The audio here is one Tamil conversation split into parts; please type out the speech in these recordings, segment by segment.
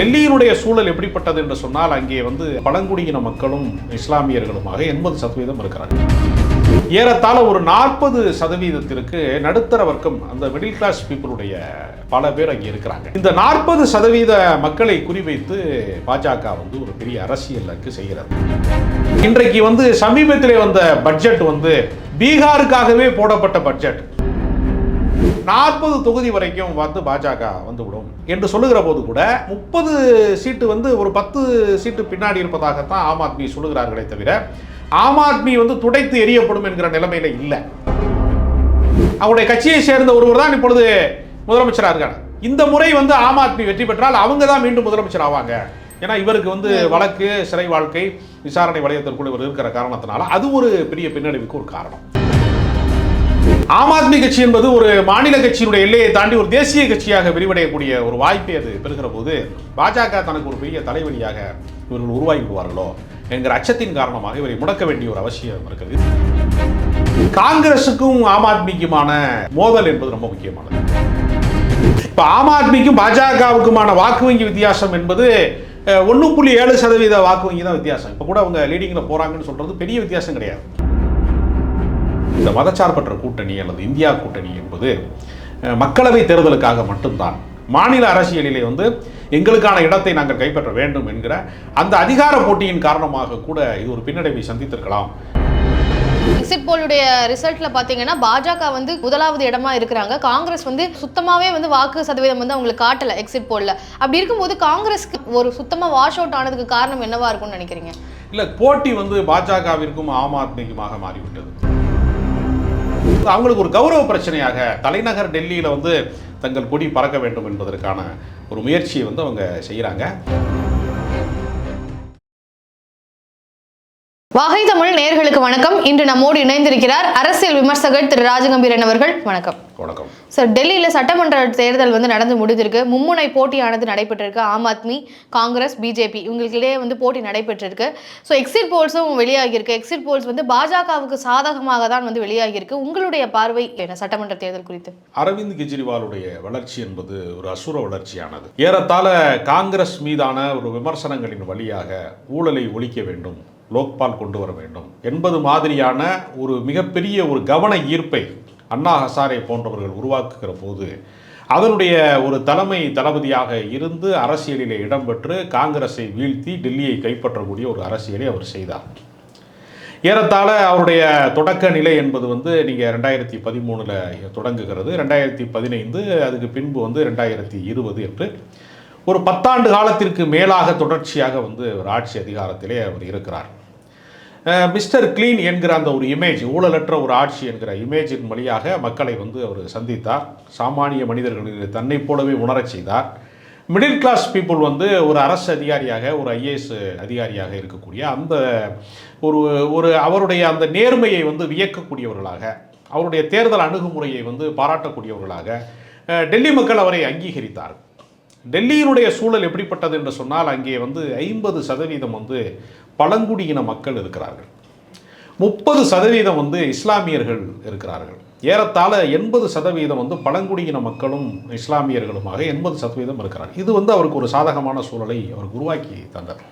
டெல்லியினுடைய சூழல் எப்படிப்பட்டது என்று சொன்னால் அங்கே வந்து பழங்குடியின மக்களும் இஸ்லாமியர்களுமாக எண்பது சதவீதம் இருக்கிறார்கள். ஏறத்தாழ ஒரு நாற்பது சதவீதத்திற்கு நடுத்தர வர்க்கம் அந்த மிடில் கிளாஸ் பீப்புளுடைய பல பேர் அங்கே இருக்கிறாங்க. இந்த நாற்பது சதவீத மக்களை குறிவைத்து பாஜக வந்து ஒரு பெரிய அரசியலுக்கு செய்கிறது. இன்றைக்கு வந்து சமீபத்திலே வந்த பட்ஜெட் வந்து பீகாருக்காகவே போடப்பட்ட பட்ஜெட் நாற்பது தொகுதி வரைக்கும் வந்து பாஜக வந்துவிடும் என்று சொல்லுகிற போது கூட முப்பது சீட்டு வந்து ஒரு பத்து சீட்டு பின்னாடி இருப்பதாகத்தான் ஆம் ஆத்மி சொல்லுகிறார்களே தவிர ஆம் ஆத்மி வந்து துடைத்து எரியப்படும் என்கிற நிலைமையில இல்லை. அவருடைய கட்சியை சேர்ந்த ஒருவர் தான் இப்பொழுது முதலமைச்சராக இருக்காங்க இந்த முறை வந்து ஆம் ஆத்மி வெற்றி பெற்றால் அவங்க தான் மீண்டும் முதலமைச்சர் ஆவாங்க. ஏன்னா இவருக்கு வந்து வழக்கு சிறை வாழ்க்கை விசாரணை வளையத்திற்குள் இவர் இருக்கிற காரணத்தினால அது ஒரு பெரிய பின்னடைவுக்கு ஒரு காரணம். ஆம் ஆத்மி கட்சி என்பது ஒரு மாநில கட்சியினுடைய எல்லையை தாண்டி ஒரு தேசிய கட்சியாக விரிவடையக்கூடிய ஒரு வாய்ப்பை அது பெறுகிற போது பாஜக தனக்கு ஒரு பெரிய தலைவலியாக இவர்கள் உருவாகி விடுவார்களோ என்கிற அச்சத்தின் காரணமாக இவரை முடக்க வேண்டிய ஒரு அவசியம் இருக்குது காங்கிரசுக்கும் ஆம் ஆத்மிக்குமான மோதல் என்பது ரொம்ப முக்கியமானது. இப்ப ஆம் ஆத்மிக்கும் பாஜகவுக்குமான வாக்கு வங்கி வித்தியாசம் என்பது ஒன்று புள்ளி ஏழு சதவீத வாக்கு வங்கி தான் வித்தியாசம். இப்போ கூட அவங்க லீடிங்கில் போகிறாங்கன்னு சொல்கிறது பெரிய வித்தியாசம் கிடையாது. இந்த மதச்சார்பற்ற கூட்டணி அல்லது இந்தியா கூட்டணி என்பது மக்களவை தேர்தலுக்காக மட்டும்தான். மாநில அரசியலிலே வந்து எங்களுக்கான இடத்தை நாங்கள் கைப்பற்ற வேண்டும் என்கிற அந்த அதிகார போட்டியின் காரணமாக கூட இது ஒரு பின்னடைவை சந்தித்திருக்கலாம். எக்ஸிட் போலுடைய ரிசல்ட்ல பாத்தீங்கன்னா பாஜக வந்து முதலாவது இடமா இருக்கிறாங்க. காங்கிரஸ் வந்து சுத்தமாவே வந்து வாக்கு சதவீதம் வந்து அவங்களுக்கு காட்டல எக்ஸிட் போல்ல அப்படி இருக்கும்போது காங்கிரஸ்க்கு ஒரு சுத்தமா வாஷ் அவுட் ஆனதுக்கு காரணம் என்னவா இருக்கும்னு நினைக்கிறீங்க? இல்லை போட்டி வந்து பாஜகவிற்கும் ஆம் ஆத்மிக்குமாக மாறிவிட்டது. அவங்களுக்கு ஒரு கௌரவ பிரச்சனையாக தலைநகர் டெல்லியில் வந்து தங்கள் கொடி பறக்க வேண்டும் என்பதற்கான ஒரு முயற்சியை வந்து அவங்க செய்கிறாங்க தமிழ் நேயர்களுக்கு வணக்கம். இன்று நம்மோடு இணைந்திருக்கிறார் அரசியல் விமர்சகர் திரு ராஜகம்பீரன் அவர்கள். வணக்கம். வணக்கம். சார் டெல்லியில் சட்டமன்ற தேர்தல் வந்து நடந்து முடிஞ்சிருக்கு. மும்முனை போட்டியானது நடைபெற்றிருக்கு. ஆம் ஆத்மி காங்கிரஸ் பிஜேபி இவங்களுக்கிடையே வந்து போட்டி நடைபெற்றிருக்கு. ஸோ எக்ஸிட் போல்ஸும் வெளியாகியிருக்கு. எக்ஸிட் போல்ஸ் வந்து பாஜகவுக்கு சாதகமாக தான் வந்து வெளியாகியிருக்கு. உங்களுடைய பார்வை என்ன? சட்டமன்ற தேர்தல் குறித்து. அரவிந்த் கெஜ்ரிவாலுடைய வளர்ச்சி என்பது ஒரு அசுர வளர்ச்சியானது. ஏறத்தாழ காங்கிரஸ் மீதான ஒரு விமர்சனங்களின் வழியாக ஊழலை ஒழிக்க வேண்டும். லோக்பால் கொண்டு வர வேண்டும். என்பது மாதிரியான ஒரு மிகப்பெரிய ஒரு கவன ஈர்ப்பை அண்ணா ஹசாரே போன்றவர்கள் உருவாக்குகிற போது அதனுடைய ஒரு தலைமை தளபதியாக இருந்து அரசியலிலே இடம்பெற்று காங்கிரஸை வீழ்த்தி டெல்லியை கைப்பற்றக்கூடிய ஒரு அரசியலை அவர் செய்தார். ஏறத்தாழ அவருடைய தொடக்க நிலை என்பது வந்து நீங்கள் ரெண்டாயிரத்தி பதிமூணில் தொடங்குகிறது. ரெண்டாயிரத்தி பதினைந்து அதுக்கு பின்பு வந்து ரெண்டாயிரத்தி இருபது என்று ஒரு பத்தாண்டு காலத்திற்கு மேலாக தொடர்ச்சியாக வந்து ஒரு ஆட்சி அதிகாரத்திலே அவர் இருக்கிறார். மிஸ்டர் கிளீன் என்கிற அந்த ஒரு இமேஜ் ஊழலற்ற ஒரு ஆட்சி என்கிற இமேஜின் வழியாக மக்களை வந்து அவர் சந்தித்தார். சாமானிய மனிதர்கள் தன்னைப் போலவே உணரச் செய்தார். மிடில் கிளாஸ் பீப்புள் வந்து ஒரு அரசு அதிகாரியாக ஒரு ஐஏஎஸ் அதிகாரியாக இருக்கக்கூடிய அந்த ஒரு ஒரு அவருடைய அந்த நேர்மையை வந்து வியக்கக்கூடியவர்களாக அவருடைய தேர்தல் அணுகுமுறையை வந்து பாராட்டக்கூடியவர்களாக டெல்லி மக்கள் அவரை அங்கீகரித்தார் டெல்லியினுடைய சூழல் எப்படிப்பட்டது என்று சொன்னால் அங்கே வந்து ஐம்பது சதவீதம் வந்து பழங்குடியின மக்கள் இருக்கிறார்கள். முப்பது சதவீதம் வந்து இஸ்லாமியர்கள் இருக்கிறார்கள். ஏறத்தாழ எண்பது சதவீதம் வந்து பழங்குடியின மக்களும் இஸ்லாமியர்களுமாக எண்பது சதவீதம் இருக்கிறார் இது வந்து அவருக்கு ஒரு சாதகமான சூழலை அவர் உருவாக்கி தந்தார்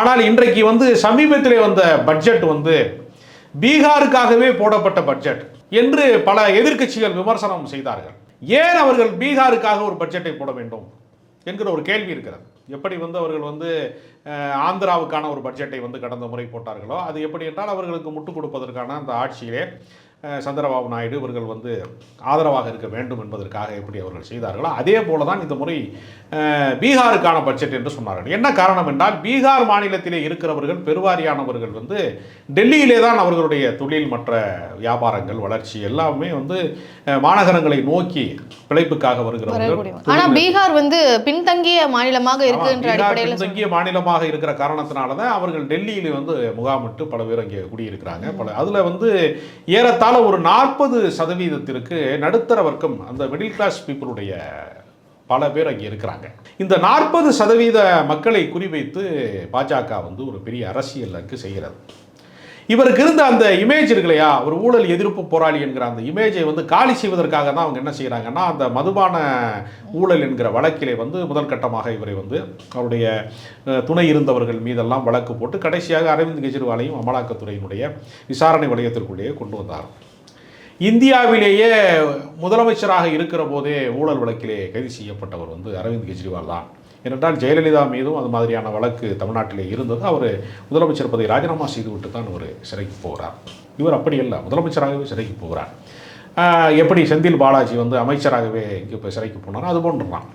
ஆனால் இன்றைக்கு வந்து சமீபத்திலே வந்த பட்ஜெட் வந்து பீகாருக்காகவே போடப்பட்ட பட்ஜெட் என்று பல எதிர்க்கட்சிகள் விமர்சனம் செய்தார்கள். ஏன் அவர்கள் பீகாருக்காக ஒரு பட்ஜெட்டை போட வேண்டும் என்கிற ஒரு கேள்வி இருக்கிறது. எப்படி வந்து அவர்கள் வந்து ஆந்திராவுக்கான ஒரு பட்ஜெட்டை வந்து கடந்த முறை போட்டார்களோ அது எப்படி என்றால் அவர்களுக்கு முட்டுக் கொடுப்பதற்கான அந்த ஆட்சியிலே சந்திரபாபு நாயுடு இவர்கள் வந்து ஆதரவாக இருக்க வேண்டும் என்பதற்காக எப்படி அவர்கள் செய்தார்களோ அதே போல தான் இந்த முறை பீகாருக்கான பட்ஜெட் என்று சொன்னார்கள். என்ன காரணம் என்றால் பீகார் மாநிலத்திலே இருக்கிறவர்கள் பெருவாரியானவர்கள் வந்து டெல்லியிலே தான் அவர்களுடைய தொழில் மற்ற வியாபாரங்கள் வளர்ச்சி எல்லாமே வந்து மாநகரங்களை நோக்கி பிழைப்புக்காக வருகிறவர்கள் வரக்கூடிய ஆனா பீகார் வந்து பின்தங்கிய மாநிலமாக இருக்குன்ற பின்தங்கிய மாநிலமாக இருக்கிற காரணத்தினால தான் அவர்கள் டெல்லியில் வந்து முகாமிட்டு பல பேர் அங்கே குடியிருக்கிறாங்க பல அதில் வந்து ஏறத்தாழ ஒரு நாற்பது சதவீதத்திற்கு நடுத்தர வர்க்கம் அந்த மிடில் கிளாஸ் பீப்புளுடைய பல பேர் அங்கே இருக்கிறாங்க. இந்த நாற்பது சதவீத மக்களை குறிவைத்து பாஜக வந்து ஒரு பெரிய அரசியலுக்கு செய்கிறது. இவருக்கு இருந்த அந்த இமேஜ் இருக்கு இல்லையா ஒரு ஊழல் எதிர்ப்பு போராளி என்கிற அந்த இமேஜை வந்து காலி செய்வதற்காக தான் அவங்க என்ன செய்கிறாங்கன்னா அந்த மதுபான ஊழல் என்கிற வழக்கிலே வந்து முதற்கட்டமாக இவரை வந்து அவருடைய துணை இருந்தவர்கள் மீதெல்லாம் வழக்கு போட்டு கடைசியாக அரவிந்த் கெஜ்ரிவாலையும் அமலாக்கத்துறையினுடைய விசாரணை வளையத்திற்குள்ளேயே கொண்டு வந்தார். இந்தியாவிலேயே முதலமைச்சராக இருக்கிற போதே ஊழல் வழக்கிலே கைது செய்யப்பட்டவர் வந்து அரவிந்த் கெஜ்ரிவால் தான். ஏனென்றால் ஜெயலலிதா மீதும் அது மாதிரியான வழக்கு தமிழ்நாட்டிலே இருந்தது. அவர் முதலமைச்சர் பதவி ராஜினாமா செய்துவிட்டு தான் ஒரு சிறைக்கு போகிறார் இவர் அப்படி இல்லை முதலமைச்சராகவே சிறைக்கு போகிறார் எப்படி செந்தில் பாலாஜி வந்து அமைச்சராகவே இங்கே இப்போ சிறைக்கு போனார் அது போன்றுதான்.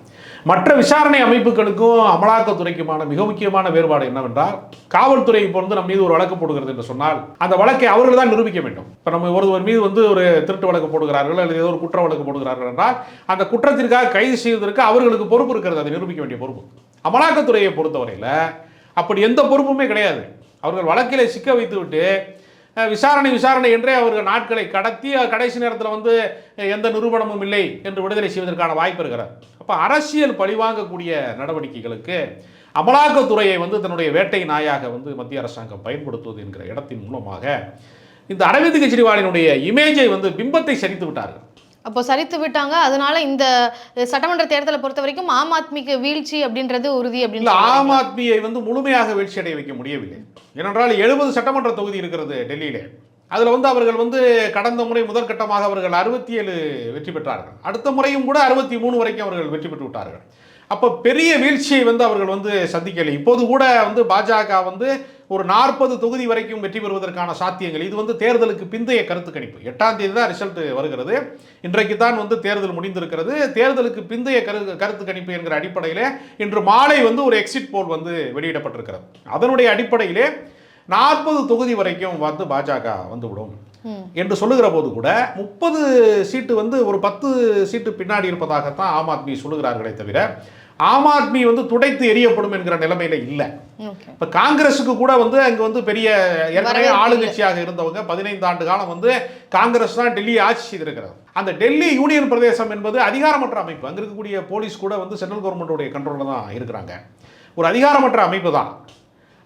மற்ற விசாரணை அமைப்புகளுக்கும் அமலாக்கத்துறைக்குமான மிக முக்கியமான வேறுபாடு என்னவென்றால் காவல்துறை இப்போ வந்து நம்ம மீது ஒரு வழக்கு போடுகிறது என்று சொன்னால் அந்த வழக்கை அவர்கள் தான் நிரூபிக்க வேண்டும். இப்போ நம்ம ஒருவர் மீது வந்து ஒரு திருட்டு வழக்கு போடுகிறார்கள் அல்லது ஏதோ ஒரு குற்ற வழக்கு போடுகிறார்கள் என்றால் அந்த குற்றத்திற்காக கைது செய்வதற்கு அவர்களுக்கு பொறுப்பு இருக்கிறது அதை நிரூபிக்க வேண்டிய பொறுப்பு. அமலாக்கத்துறையை பொறுத்தவரையில் அப்படி எந்த பொறுப்புமே கிடையாது. அவர்கள் வழக்கில் சிக்க வைத்துவிட்டு விசாரணை விசாரணை என்றே அவர்கள் நாட்களை கடத்தி கடைசி நேரத்தில் வந்து எந்த நிரூபணமும் இல்லை என்று விடுதலை செய்வதற்கான வாய்ப்பு இருக்கிறார் அப்போ அரசியல் பழிவாங்கக்கூடிய நடவடிக்கைகளுக்கு அமலாக்கத்துறையை வந்து தன்னுடைய வேட்டை நாயாக வந்து மத்திய அரசாங்கம் பயன்படுத்துவது என்கிற இடத்தின் மூலமாக இந்த அரவிந்த் கெஜ்ரிவாலினுடைய இமேஜை வந்து பிம்பத்தை சரித்து விட்டார்கள். அப்போ சரித்து விட்டாங்க. அதனால இந்த சட்டமன்ற தேர்தலை பொறுத்த வரைக்கும் ஆம் ஆத்மிக்கு வீழ்ச்சி அப்படின்றது உறுதி அப்படின்னு ஆம் ஆத்மியை வந்து முழுமையாக வீழ்ச்சி அடைய வைக்க முடியவில்லை. ஏனென்றால் எழுபது சட்டமன்ற தொகுதி இருக்கிறது டெல்லியிலே. அதில் வந்து அவர்கள் வந்து கடந்த முறை முதற்கட்டமாக அவர்கள் அறுபத்தி ஏழு வெற்றி பெற்றார்கள். அடுத்த முறையும் கூட அறுபத்தி மூணு வரைக்கும் அவர்கள் வெற்றி பெற்று விட்டார்கள். அப்போ பெரிய வீழ்ச்சியை வந்து அவர்கள் வந்து சந்திக்கலை. இப்போது கூட வந்து பாஜக வந்து ஒரு நாற்பது தொகுதி வரைக்கும் வெற்றி பெறுவதற்கான சாத்தியங்கள். இது வந்து தேர்தலுக்கு பிந்தைய கருத்து கணிப்பு. எட்டாம் தேதி தான் ரிசல்ட் வருகிறது. இன்றைக்கு தான் வந்து தேர்தல் முடிந்திருக்கிறது. தேர்தலுக்கு பிந்தைய கரு கருத்து கணிப்பு என்கிற அடிப்படையிலே இன்று மாலை வந்து ஒரு எக்ஸிட் போல் வந்து வெளியிடப்பட்டிருக்கிறது. அதனுடைய அடிப்படையிலே நாற்பது தொகுதி வரைக்கும் வந்து பாஜக வந்துவிடும். என்று சொல்லுகிற போது கூட முப்பது சீட்டு வந்து ஒரு பத்து சீட்டு பின்னாடி இருப்பதாகத்தான் ஆம் ஆத்மி சொல்லுகிறார்களே தவிர ஆம் ஆத்மி வந்து துடைத்து எரியப்படும் என்கிற நிலைமையில இல்லை. இப்ப காங்கிரஸுக்கு கூட வந்து அங்க வந்து பெரிய ஏற்கனவே ஆளுங்கட்சியாக இருந்தவங்க பதினைந்து ஆண்டு காலம் வந்து காங்கிரஸ் தான் டெல்லியை ஆட்சி செய்திருக்கிறது அந்த டெல்லி யூனியன் பிரதேசம் என்பது அதிகாரமற்ற அமைப்பு. அங்க இருக்கக்கூடிய போலீஸ் கூட வந்து சென்ட்ரல் கவர்மெண்ட்டுடைய கண்ட்ரோலில் தான் இருக்கிறாங்க. ஒரு அதிகாரமற்ற அமைப்பு தான்.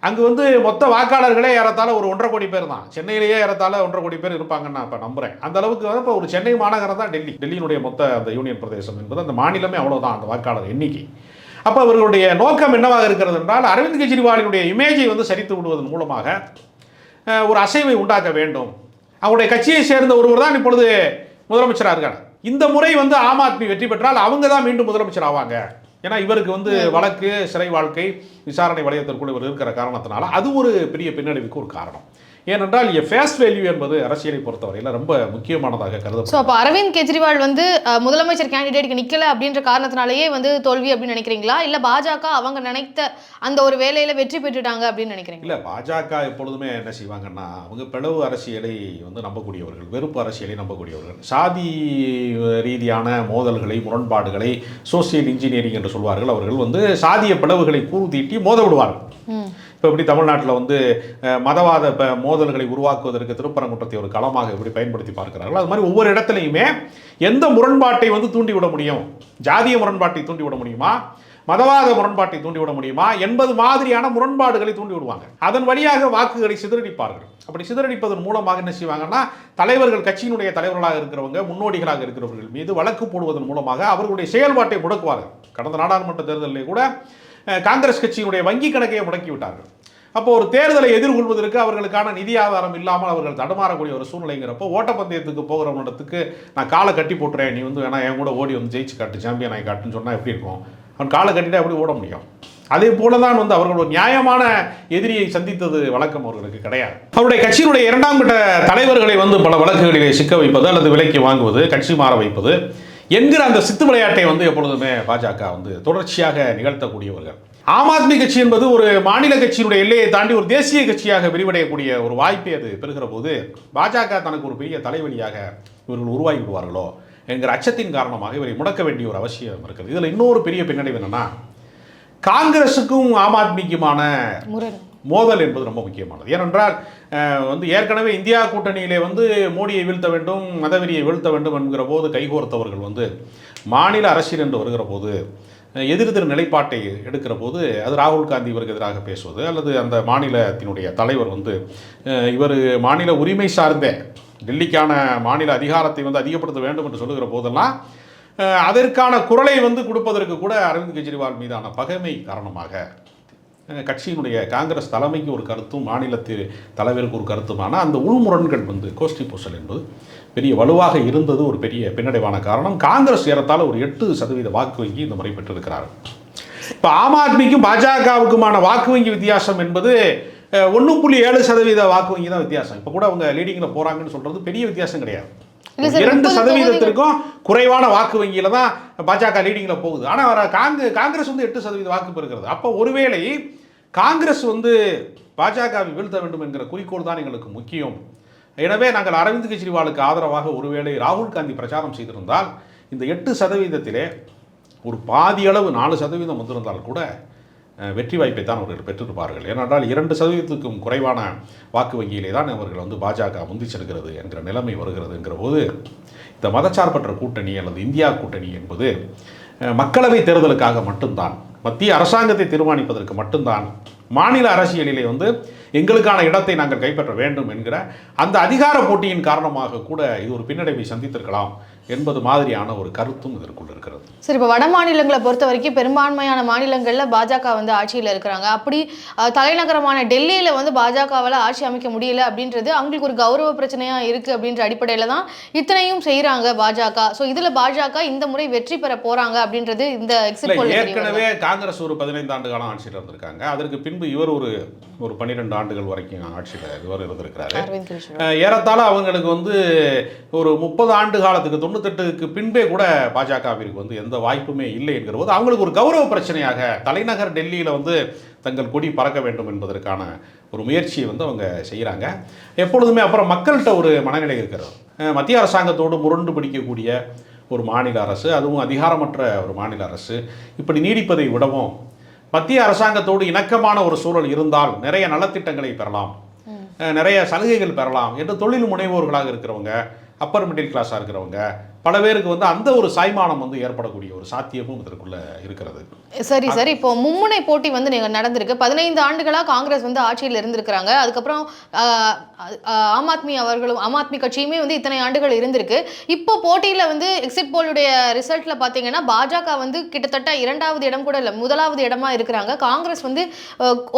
அங்கே வந்து மொத்த வாக்காளர்களே ஏறத்தாழ ஒரு ஒன்றரை கோடி பேர் தான். சென்னையிலேயே ஏறத்தாழ ஒன்றரை கோடி பேர் இருப்பாங்கன்னு நான் இப்போ நம்புறேன். அந்த அளவுக்கு வந்து இப்போ ஒரு சென்னை மாநகரம் தான் டெல்லி. டெல்லியினுடைய மொத்த அந்த யூனியன் பிரதேசம் என்பது அந்த மாநிலமே அவ்வளோதான் அந்த வாக்காளர் எண்ணிக்கை. அப்போ அவர்களுடைய நோக்கம் என்னவாக இருக்கிறது என்றால் அரவிந்த் கெஜ்ரிவாலினுடைய இமேஜை வந்து சரித்து விடுவதன் மூலமாக ஒரு அசைவை உண்டாக்க வேண்டும். அவருடைய கட்சியை சேர்ந்த ஒருவர் தான் இப்பொழுது முதலமைச்சராக இருக்காங்க இந்த முறை வந்து ஆம் ஆத்மி வெற்றி பெற்றால் அவங்க தான் மீண்டும் முதலமைச்சர் ஆவாங்க. ஏன்னா இவருக்கு வந்து வழக்கு சிறை வாழ்க்கை விசாரணை வளையத்திற்குள் இவர் இருக்கிற காரணத்தினால அது ஒரு பெரிய பின்னடைவுக்கு ஒரு காரணம். ஏனென்றால் ஃபேஸ் வேல்யூ என்பது அரசியலை பொறுத்தவரையில் ரொம்ப முக்கியமானதாக ஸோ கருதப்படும் அப்போ அரவிந்த் கெஜ்ரிவால் வந்து முதலமைச்சர் கேண்டிடேட்க்கு நிக்கல அப்படின்ற காரணத்தினாலேயே வந்து தோல்வி அப்படின்னு நினைக்கிறீங்களா? இல்ல பாஜக அவங்க நினைத்த அந்த ஒரு வேலையில வெற்றி பெற்றுட்டாங்க அப்படின்னு நினைக்கிறீங்களா? இல்லை பாஜக எப்பொழுதுமே என்ன செய்வாங்கன்னா அவங்க பிளவு அரசியலை வந்து நம்பக்கூடியவர்கள் வெறுப்பு அரசியலை நம்பக்கூடியவர்கள். சாதி ரீதியான மோதல்களை முரண்பாடுகளை சோசியல் இன்ஜினியரிங் என்று சொல்வார்கள். அவர்கள் வந்து சாதிய பிளவுகளை கூறு தீட்டி மோத விடுவார்கள் ம் இப்போ எப்படி தமிழ்நாட்டில் வந்து மதவாத மோதல்களை உருவாக்குவதற்கு திருப்பரங்குன்றத்தை ஒரு களமாக எப்படி பயன்படுத்தி பார்க்கிறார்கள்? அது மாதிரி ஒவ்வொரு இடத்துலையுமே எந்த முரண்பாட்டை வந்து தூண்டிவிட முடியும்? ஜாதிய முரண்பாட்டை தூண்டிவிட முடியுமா? மதவாத முரண்பாட்டை தூண்டிவிட முடியுமா? என்பது மாதிரியான முரண்பாடுகளை தூண்டி விடுவாங்க அதன் வழியாக வாக்குகளை சிதறடிப்பார்கள். அப்படி சிதறடிப்பதன் மூலமாக என்ன செய்வாங்கன்னா தலைவர்கள் கட்சியினுடைய தலைவர்களாக இருக்கிறவங்க முன்னோடிகளாக இருக்கிறவர்கள் மீது வழக்கு போடுவதன் மூலமாக அவர்களுடைய செயல்பாட்டை முடக்குவார்கள். கடந்த நாடாளுமன்ற தேர்தலிலே கூட காங்கிரஸ் கட்சியினுடைய வங்கி கணக்கையை முடக்கி விட்டார்கள் அப்போ ஒரு தேர்தலை எதிர்கொள்வதற்கு அவர்களுக்கான நிதி ஆதாரம் இல்லாமல் அவர்கள் தடுமாறக்கூடிய ஒரு சூழ்நிலைங்கிறப்போ ஓட்டப்பந்தயத்துக்கு போகிறவனிடத்துக்கு நான் காலை கட்டி போட்டுறேன். நீ வந்து வேணா என் கூட ஓடி வந்து ஜெயிச்சு காட்டு சாம்பியன் ஆகி காட்டுன்னு சொன்னால் எப்படி இருக்கும்? அவன் காலை கட்டிட்டு எப்படி ஓட முடியும்? அதே போல தான் வந்து அவர்கள் ஒரு நியாயமான எதிரியை சந்தித்தது வழக்கம் அவர்களுக்கு கிடையாது. அவருடைய கட்சியினுடைய இரண்டாம் கட்ட தலைவர்களை வந்து பல வழக்குகளிலே சிக்க வைப்பது அல்லது விலைக்கு வாங்குவது கட்சி மாற வைப்பது என்கிற அந்த சித்து விளையாட்டை வந்து எப்பொழுதுமே பாஜக வந்து தொடர்ச்சியாக நிகழ்த்தக்கூடியவர்கள். ஆம் ஆத்மி கட்சி என்பது ஒரு மாநில கட்சியினுடைய எல்லையை தாண்டி ஒரு தேசிய கட்சியாக விரிவடையக்கூடிய ஒரு வாய்ப்பை அது பெறுகிற போது பாஜக தனக்கு ஒரு பெரிய தலைவலியாக இவர்கள் உருவாகி விடுவார்களோ என்கிற அச்சத்தின் காரணமாக இவரை முடக்க வேண்டிய ஒரு அவசியம் இருக்குது இதில் இன்னொரு பெரிய பின்னடைவு என்னென்னா காங்கிரஸுக்கும் ஆம் ஆத்மிக்குமான மோதல் என்பது ரொம்ப முக்கியமானது. ஏனென்றால் வந்து ஏற்கனவே இந்தியா கூட்டணியிலே வந்து மோடியை வீழ்த்த வேண்டும் மதவெறியை வீழ்த்த வேண்டும் என்கிற போது கைகோர்த்தவர்கள் வந்து மாநில அரசியல் என்று வருகிற போது எதிர்திரு எதிரெதிர் நிலைப்பாட்டை எடுக்கிற போது அது ராகுல் காந்தி இவருக்கு எதிராக பேசுவது அல்லது அந்த மாநிலத்தினுடைய தலைவர் வந்து இவர் மாநில உரிமை சார்ந்த டெல்லிக்கான மாநில அதிகாரத்தை வந்து அதிகப்படுத்த வேண்டும் என்று சொல்லுகிற போதெல்லாம் அதற்கான குரலை வந்து கொடுப்பதற்கு கூட அரவிந்த் கெஜ்ரிவால் மீதான பகைமை காரணமாக கட்சியினுடைய காங்கிரஸ் தலைமைக்கு ஒரு கருத்தும் மாநிலத்தில் தலைவருக்கு ஒரு கருத்துமான அந்த உள்முரண்கள் வந்து கோஷ்டி பூசல் என்பது பெரிய வலுவாக இருந்தது ஒரு பெரிய பின்னடைவான காரணம். காங்கிரஸ் ஏறத்தால் ஒரு எட்டு சதவீத வாக்கு வங்கி இந்த முறை பெற்றிருக்கிறார்கள் இப்போ ஆம் ஆத்மிக்கும் பாஜகவுக்குமான வாக்கு வங்கி வித்தியாசம் என்பது ஒன்று புள்ளி ஏழு சதவீத வாக்கு வங்கி தான் வித்தியாசம். இப்போ கூட அவங்க லீடிங்கில் போகிறாங்கன்னு சொல்கிறது பெரிய வித்தியாசம் கிடையாது. இரண்டு சதவீதத்திற்கும் குறைவான வாக்கு வங்கியில தான் பாஜக லீடிங்கில் போகுது. ஆனால் வர காங்க காங்கிரஸ் வந்து எட்டு சதவீத வாக்கு பெறுகிறது. அப்போ ஒருவேளை காங்கிரஸ் வந்து பாஜகவை வீழ்த்த வேண்டும் என்கிற குறிக்கோள் தான் எங்களுக்கு முக்கியம். எனவே நாங்கள் அரவிந்த் கெஜ்ரிவாலுக்கு ஆதரவாக ஒருவேளை ராகுல் காந்தி பிரச்சாரம் செய்திருந்தால் இந்த எட்டு சதவீதத்திலே ஒரு பாதி அளவு நாலு சதவீதம் வந்திருந்தால் கூட வெற்றி வாய்ப்பை தான் அவர்கள் பெற்றிருப்பார்கள். ஏனென்றால் இரண்டு சதவீதத்துக்கும் குறைவான வாக்கு வங்கியிலே தான் அவர்கள் வந்து பாஜக முந்தி செல்கிறது என்கிற நிலைமை வருகிறது என்கிற போது இந்த மதச்சார்பற்ற கூட்டணி அல்லது இந்தியா கூட்டணி என்பது மக்களவை தேர்தலுக்காக மட்டும்தான் மத்திய அரசாங்கத்தை தீர்மானிப்பதற்கு மட்டும்தான் மாநில அரசியலிலே வந்து எங்களுக்கான இடத்தை நாங்கள் கைப்பற்ற வேண்டும் என்கிற அந்த அதிகார போட்டியின் காரணமாக கூட இது ஒரு பின்னடைவை சந்தித்திருக்கலாம். என்பது மாதிரியான ஒரு கருத்தும் இதற்குள் இருக்கிறது. சரி இப்போ வட மாநிலங்களை பொறுத்த வரைக்கும் பெரும்பான்மையான மாநிலங்களில் பாஜக வந்து ஆட்சியில் இருக்கிறாங்க. அப்படி தலைநகரமான டெல்லியில் வந்து பாஜகவால் ஆட்சி அமைக்க முடியல அப்படின்றது அவங்களுக்கு ஒரு கௌரவ பிரச்சனையாக இருக்குது அப்படின்ற அடிப்படையில் தான் இத்தனையும் செய்கிறாங்க பாஜக. ஸோ இதில் பாஜக இந்த முறை வெற்றி பெற போகிறாங்க அப்படின்றது இந்த எக்ஸிட் ஏற்கனவே காங்கிரஸ் ஒரு பதினைந்து ஆண்டு காலம் ஆட்சியில் இருந்திருக்காங்க. அதற்கு பின்பு இவர் ஒரு ஒரு பன்னிரெண்டு ஆண்டுகள் வரைக்கும் ஆட்சியில் இவர் இருந்திருக்கிறாரு. ஏறத்தாழ அவங்களுக்கு வந்து ஒரு முப்பது ஆண்டு காலத்துக்கு தொண்ணூத்தெட்டுக்கு பின்பே கூட பாஜகவிற்கு வந்து எந்த வாய்ப்புமே இல்லை என்கிற போது அவங்களுக்கு ஒரு கௌரவ பிரச்சனையாக தலைநகர் டெல்லியில் வந்து தங்கள் கொடி பறக்க வேண்டும் என்பதற்கான ஒரு முயற்சியை வந்து அவங்க செய்கிறாங்க எப்பொழுதுமே அப்புறம் மக்கள்கிட்ட ஒரு மனநிலை இருக்கிறது. மத்திய அரசாங்கத்தோடு முரண்டு பிடிக்கக்கூடிய ஒரு மாநில அரசு அதுவும் அதிகாரமற்ற ஒரு மாநில அரசு. இப்படி நீடிப்பதை விடவும் மத்திய அரசாங்கத்தோடு இணக்கமான ஒரு சூழல் இருந்தால் நிறைய நலத்திட்டங்களை பெறலாம். நிறைய சலுகைகள் பெறலாம் என்று தொழில் முனைவோர்களாக இருக்கிறவங்க அப்பர் மிடில் கிளாஸாக இருக்கிறவங்க பல பேருக்கு வந்து அந்த ஒரு சாய்மானம் வந்து ஏற்படக்கூடிய ஒரு சாத்தியமும் இதற்குள்ள இருக்கிறது. சரி சார். இப்போ மும்முனை போட்டி வந்து நீங்க நடந்திருக்கு. பதினைந்து ஆண்டுகளாக காங்கிரஸ் வந்து ஆட்சியில் இருந்திருக்கிறாங்க. அதுக்கப்புறம் ஆம் ஆத்மி அவர்களும் ஆம் ஆத்மி கட்சியுமே வந்து இத்தனை ஆண்டுகள் இருந்திருக்கு. இப்போ போட்டியில் வந்து எக்ஸிட் போலுடைய ரிசல்ட்டில் பார்த்தீங்கன்னா பாஜக வந்து கிட்டத்தட்ட இரண்டாவது இடம் கூட இல்லை முதலாவது இடமா இருக்கிறாங்க. காங்கிரஸ் வந்து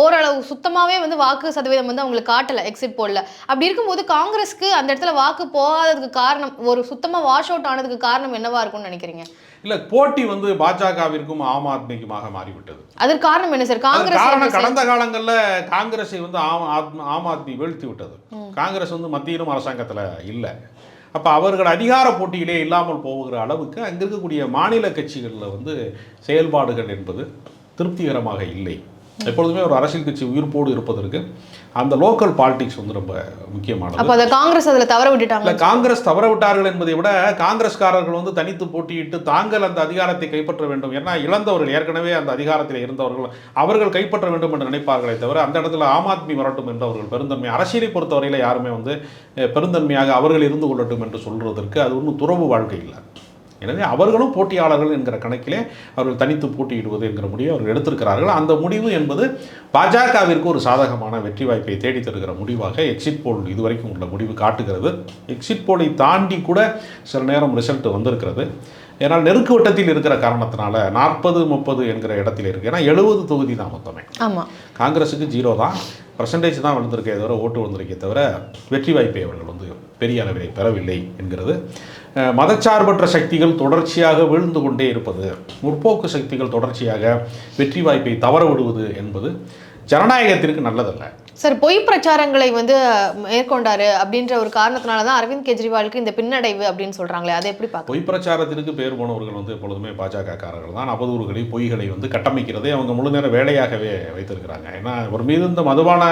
ஓரளவு சுத்தமாகவே வந்து வாக்கு சதவீதம் வந்து அவங்களுக்கு காட்டலை எக்ஸிட் போலில். அப்படி இருக்கும்போது காங்கிரஸ்க்கு அந்த இடத்துல வாக்கு போகாததுக்கு காரணம் ஒரு சுத்தமாக வாஷ் அவுட் ஆனதுக்கு காரணம் என்னவா இருக்கும்னு நினைக்கிறீங்க? இல்லை போட்டி வந்து பாஜகவிற்கும் ஆம் ஆத்மிக்குமாக மாறிவிட்டது. அதற்கு காரணம் என்ன சார்? காங்கிரஸ்? கடந்த காலங்களில் காங்கிரஸை வந்து ஆம் ஆம் ஆத்மி வீழ்த்தி விட்டது. காங்கிரஸ் வந்து மத்தியிலும் அரசாங்கத்தில் இல்லை. அப்போ அவர்கள் அதிகார போட்டியிலே இல்லாமல் போகிற அளவுக்கு அங்கே இருக்கக்கூடிய மாநில கட்சிகளில் வந்து செயல்பாடுகள் என்பது திருப்திகரமாக இல்லை. எப்பொழுதுமே ஒரு அரசியல் கட்சி உயிர்ப்போடு இருப்பதற்கு அந்த லோக்கல் பாலிடிக்ஸ் வந்து ரொம்ப முக்கியமானது. அப்போ அதை காங்கிரஸ் அதில் தவற விட்டுட்டாங்க இல்ல காங்கிரஸ் தவற விட்டார்கள் என்பதை விட காங்கிரஸ்காரர்கள் வந்து தனித்து போட்டியிட்டு தாங்கள் அந்த அதிகாரத்தை கைப்பற்ற வேண்டும். ஏன்னா இழந்தவர்கள் ஏற்கனவே அந்த அதிகாரத்தில் இருந்தவர்கள் அவர்கள் கைப்பற்ற வேண்டும் என்று நினைப்பார்களே தவிர அந்த இடத்துல ஆம் ஆத்மி வரட்டும் என்று அவர்கள் பெருந்தன்மை. அரசியலை பொறுத்தவரையில யாருமே வந்து பெருந்தன்மையாக அவர்கள் இருந்து கொள்ளட்டும் என்று சொல்வதற்கு அது ஒன்றும் துறவு வாழ்க்கை இல்லை. எனவே அவர்களும் போட்டியாளர்கள் என்கிற கணக்கிலே அவர்கள் தனித்து போட்டியிடுவது என்கிற முடிவை அவர்கள் எடுத்திருக்கிறார்கள். அந்த முடிவு என்பது பாஜகவிற்கு ஒரு சாதகமான வெற்றி வாய்ப்பை தேடி தருகிற முடிவாக எக்ஸிட் போல் இதுவரைக்கும் உள்ள முடிவு காட்டுகிறது. எக்ஸிட் போலை தாண்டி கூட சில நேரம் ரிசல்ட் வந்திருக்கிறது. ஏன்னால் நெருக்கு வட்டத்தில் இருக்கிற காரணத்தினால நாற்பது முப்பது என்கிற இடத்தில் இருக்கு. ஏன்னா எழுபது தொகுதி தான் மொத்தமே. ஆமா. காங்கிரஸுக்கு ஜீரோ தான். பர்சன்டேஜ் தான் வந்திருக்கே தவிர ஓட்டு வந்திருக்கே தவிர வெற்றி வாய்ப்பை அவர்கள் வந்து பெரிய அளவிலே பெறவில்லை என்கிறது. மதச்சார்பற்ற சக்திகள் தொடர்ச்சியாக வீழ்ந்து கொண்டே இருப்பது முற்போக்கு சக்திகள் தொடர்ச்சியாக வெற்றி வாய்ப்பை தவற விடுவது என்பது ஜனநாயகத்திற்கு நல்லதல்ல. சார் பொய் பிரச்சாரங்களை வந்து மேற்கொண்டாரு அப்படின்ற ஒரு காரணத்தினால தான் அரவிந்த் கெஜ்ரிவாலுக்கு இந்த பின்னடைவு அப்படின்னு சொல்றாங்களே அதை எப்படி பார்க்க பொய் பிரச்சாரத்திற்கு பேர் போனவர்கள் வந்து எப்பொழுதுமே பாஜக காரர்கள் தான். அவதூறுகளை பொய்களை வந்து கட்டமைக்கிறதை அவங்க முழு நேர வேலையாகவே வைத்திருக்கிறாங்க. ஏன்னா ஒரு மீது இந்த மதுபான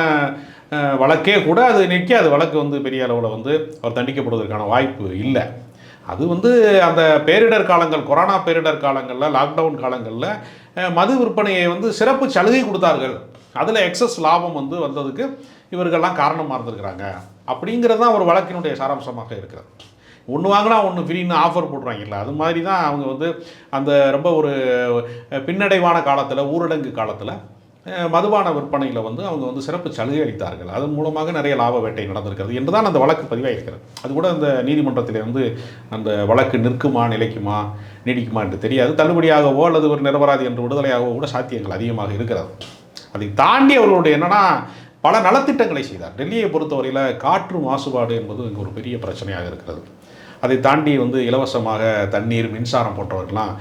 அஹ், வழக்கே கூட அது நிற்காது வழக்கு வந்து பெரிய அளவில் வந்து அவர் தண்டிக்கப்படுவதற்கான வாய்ப்பு இல்லை. அது வந்து அந்த பேரிடர் காலங்கள் கொரோனா பேரிடர் காலங்களில் லாக்டவுன் காலங்களில் மது விற்பனையை வந்து சிறப்பு சலுகை கொடுத்தார்கள். அதில் எக்ஸஸ் லாபம் வந்து வந்ததுக்கு இவர்கள்லாம் காரணமாக இருந்திருக்கிறாங்க. அப்படிங்கிறது தான் ஒரு வழக்கினுடைய சாராம்சமாக இருக்கிறது. ஒன்று வாங்கினா ஒன்று ஃப்ரீன்னு ஆஃபர் போடுறாங்கல்ல அது மாதிரி தான் அவங்க வந்து அந்த ரொம்ப ஒரு பின்னடைவான காலத்தில் ஊரடங்கு காலத்தில் மதுபான விற்பனையில் வந்து அவங்க வந்து சிறப்பு சலுகை அளித்தார்கள். அதன் மூலமாக நிறைய லாப வேட்டை நடந்திருக்கிறது என்று தான் அந்த வழக்கு பதிவாகிருக்கிறது அது கூட அந்த நீதிமன்றத்தில் வந்து அந்த வழக்கு நிற்குமா நிலைக்குமா நீடிக்குமா என்று தெரியாது. தள்ளுபடியாகவோ அல்லது ஒரு நிரபராதி என்று விடுதலையாகவோ கூட சாத்தியங்கள் அதிகமாக இருக்கிறது. அதை தாண்டி அவர்களுடைய என்னன்னா பல நலத்திட்டங்களை செய்தார். டெல்லியை பொறுத்தவரையில் காற்று மாசுபாடு என்பது இங்கே ஒரு பெரிய பிரச்சனையாக இருக்கிறது. அதை தாண்டி வந்து இலவசமாக தண்ணீர் மின்சாரம் போன்றவர்கள்லாம்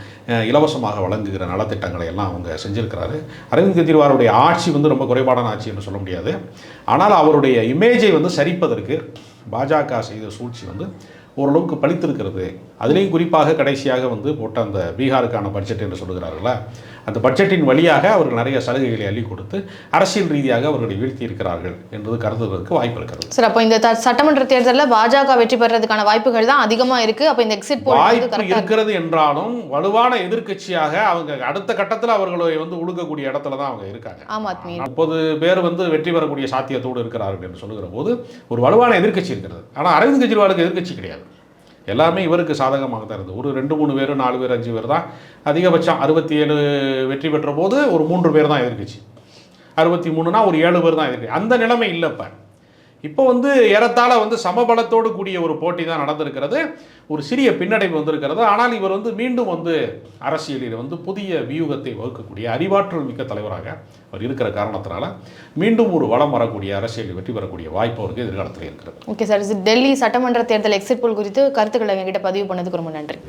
இலவசமாக வழங்குகிற நலத்திட்டங்களை எல்லாம் அவங்க செஞ்சுருக்கிறாரு. அரவிந்த் கெஜ்ரிவாலுடைய ஆட்சி வந்து ரொம்ப குறைபாடான ஆட்சி என்று சொல்ல முடியாது. ஆனால் அவருடைய இமேஜை வந்து சரிப்பதற்கு பாஜக செய்த சூழ்ச்சி வந்து ஓரளவுக்கு பழித்திருக்கிறது அதுலேயும் குறிப்பாக கடைசியாக வந்து போட்ட அந்த பீகாருக்கான பட்ஜெட் என்று சொல்லுகிறார்களா? அந்த பட்ஜெட்டின் வழியாக அவர்கள் நிறைய சலுகைகளை அள்ளி கொடுத்து அரசியல் ரீதியாக அவர்களை வீழ்த்தி இருக்கிறார்கள் என்பது கருதுவதற்கு வாய்ப்பு இருக்கிறது சார் அப்போ இந்த சட்டமன்ற தேர்தலில் பாஜக வெற்றி பெறதுக்கான வாய்ப்புகள் தான் அதிகமா இருக்கு. அப்போ இந்த எக்ஸிட் வாய்ப்பு இருக்கிறது என்றாலும் வலுவான எதிர்க்கட்சியாக அவங்க அடுத்த கட்டத்தில் அவர்களை வந்து ஒடுக்கக்கூடிய இடத்துல தான் அவங்க இருக்காங்க. ஆம் ஆத்மி. முப்பது பேர் வந்து வெற்றி பெறக்கூடிய சாத்தியத்தோடு இருக்கிறார்கள் என்று சொல்லுகிற போது ஒரு வலுவான எதிர்க்கட்சி இருக்கிறது. ஆனால் அரவிந்த் கெஜ்ரிவாலுக்கு எதிர்க்கட்சி கிடையாது. எல்லாமே இவருக்கு சாதகமாக தான் இருந்தது. ஒரு ரெண்டு மூணு பேர் நாலு பேர் அஞ்சு பேர் தான். அதிகபட்சம் அறுபத்தி ஏழு வெற்றி பெற்ற போது ஒரு மூன்று பேர் தான் எதிர்கட்சி அறுபத்தி மூணுனா ஒரு ஏழு பேர் தான் எதிர்கட்சி அந்த நிலைமை இல்லை இப்போ. இப்போ வந்து ஏறத்தாழ வந்து சமபலத்தோடு கூடிய ஒரு போட்டி தான் நடந்திருக்கிறது. ஒரு சிறிய பின்னடைவு வந்திருக்கிறது. ஆனால் இவர் வந்து மீண்டும் வந்து அரசியலில் வந்து புதிய வியூகத்தை வகுக்கக்கூடிய அறிவாற்றல் மிக்க தலைவராக அவர் இருக்கிற காரணத்தினால மீண்டும் ஒரு வளம் வரக்கூடிய அரசியலில் வெற்றி பெறக்கூடிய வாய்ப்பு அவருக்கு எதிர்காலத்தில் இருக்கிறது. ஓகே சார் டெல்லி சட்டமன்ற தேர்தல் எக்ஸிட் போல் குறித்து கருத்துக்களை எங்கிட்ட பதிவு பண்ணதுக்கு ரொம்ப நன்றி.